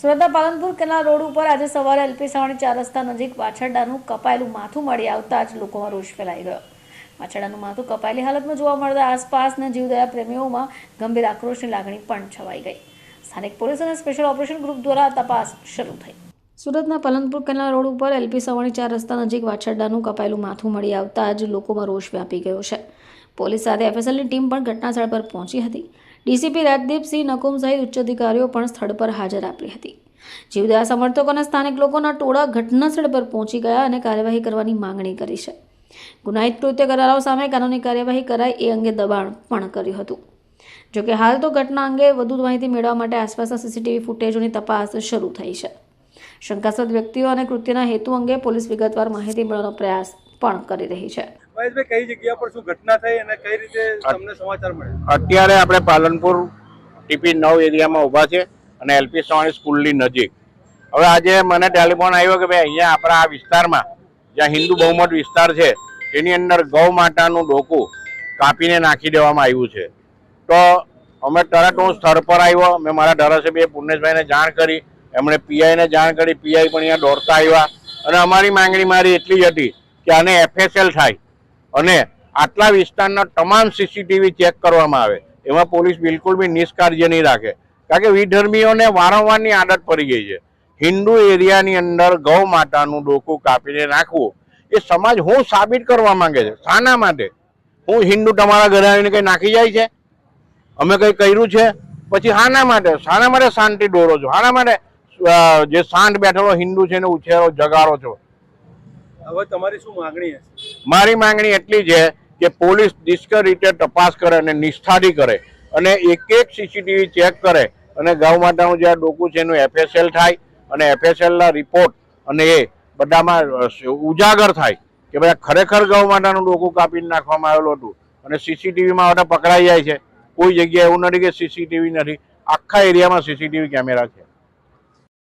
સુરતના Palanpur canal road ઉપર આજે સવારે એલપી સવાણી ચાર રસ્તા નજીક વાછરડાનું કપાયેલું માથું મળી આવતા જ લોકોમાં રોષ ફેલાઈ ગયો. વાછરડાનું માથું કપાયેલી હાલતમાં જોવા મળતા આસપાસના જીવદયા પ્રેમીઓમાં ગંભીર આક્રોશની લાગણી પણ છવાઈ ગઈ. સ્થાનિક પોલીસ અને સ્પેશિયલ ઓપરેશન ગ્રુપ દ્વારા તપાસ શરૂ થઈ. સુરતના પલનપુર કેનાલ રોડ ઉપર એલપી સવાણી ચાર રસ્તા નજીક વાછરડાનું કપાયેલું માથું મળી આવતા જ લોકોમાં રોષ વ્યાપી ગયો છે. પોલીસ સાથે એફએસએલની ટીમ પણ ઘટનાસ્થળ પર પહોંચી હતી. ડીસીપી રાજદીપસિંહ નકુમ સહિત ઉચ્ચ અધિકારીઓ પણ સ્થળ પર હાજર આપી હતી. જીવદયા સમર્થકો અને સ્થાનિક લોકોના ટોળા ઘટનાસ્થળ પર પહોંચી ગયા અને કાર્યવાહી કરવાની માંગણી કરી છે. ગુનાહિત કૃત્ય કરારો સામે કાનૂની કાર્યવાહી કરાય એ અંગે દબાણ પણ કર્યું હતું. જોકે હાલ તો ઘટના અંગે વધુ માહિતી મેળવવા માટે આસપાસના સીસીટીવી ફૂટેજોની તપાસ શરૂ થઈ છે. શંકાસ્પદ વ્યક્તિઓ અને કૃત્યના હેતુ અંગે પોલીસ વિગતવાર માહિતી મેળવવાનો પ્રયાસ પણ કરી રહી છે. મહેશભાઈ કઈ જગ્યા પર શું ઘટના થઈ અને કઈ રીતે તમને સમાચાર મળ્યા અત્યારે આપણે પાલનપુર ટીપી નવ એરિયામાં ઊભા છે અને એલપી સવાણી સ્કૂલની નજીક. હવે આજે મને ટેલિફોન આવ્યો કે ભાઈ અહીંયા આપણા આ વિસ્તારમાં જ્યાં હિન્દુ બહુમત વિસ્તાર છે એની અંદર ગૌ માતાનું ડોકું કાપીને નાખી દેવામાં આવ્યું છે. તો અમે તરત હું સ્થળ પર આવ્યો મેં મારા ધારાસભ્ય પૂર્ણેશભાઈને જાણ કરી એમણે પીઆઈને જાણ કરી પીઆઈ પણ અહીંયા દોડતા આવ્યા. અને અમારી માંગણી મારી એટલી જ હતી કે આને એફએસએલ થાય. અને આટલા વિસ્તારના તમામ સીસીટીવી ચેક કરવામાં આવે. એમાં પોલીસ બિલકુલ બી નિષ્કાર્ય નહીં રાખે. કારણ કે વિધર્મીઓને વારંવારની આદત પડી ગઈ છે. હિન્દુ એરિયાની અંદર ગૌ માતાનું ડોકું કાપીને નાખવું એ સમાજ હું સાબિત કરવા માંગે છે. શાના માટે? હું હિન્દુ તમારા ઘરે આવીને કંઈ નાખી જાય છે? અમે કંઈ કર્યું છે? પછી શાના માટે? શાના માટે શાંતિ દોરો છો? શાના માટે જે શાંત બેઠેલો હિન્દુ છે એને ઉછેરો જગાડો છો? હવે તમારી શું માંગણી હશે? મારી માંગણી એટલી છે કે પોલીસ નિષ્કર રીતે તપાસ કરે અને નિષ્ઠાથી કરે અને એક એક સીસીટીવી ચેક કરે. અને ગૌ માતાનું જે ડોકું છે એનું એફએસએલ થાય અને એફએસએલના રિપોર્ટ અને એ બધામાં ઉજાગર થાય કે ભાઈ ખરેખર ગૌ માતાનું ડોકું કાપીને નાખવામાં આવેલું હતું અને સીસીટીવીમાં બધા પકડાઈ જાય છે. કોઈ જગ્યાએ એવું નથી કે સીસીટીવી નથી. આખા એરિયામાં સીસીટીવી કેમેરા છે.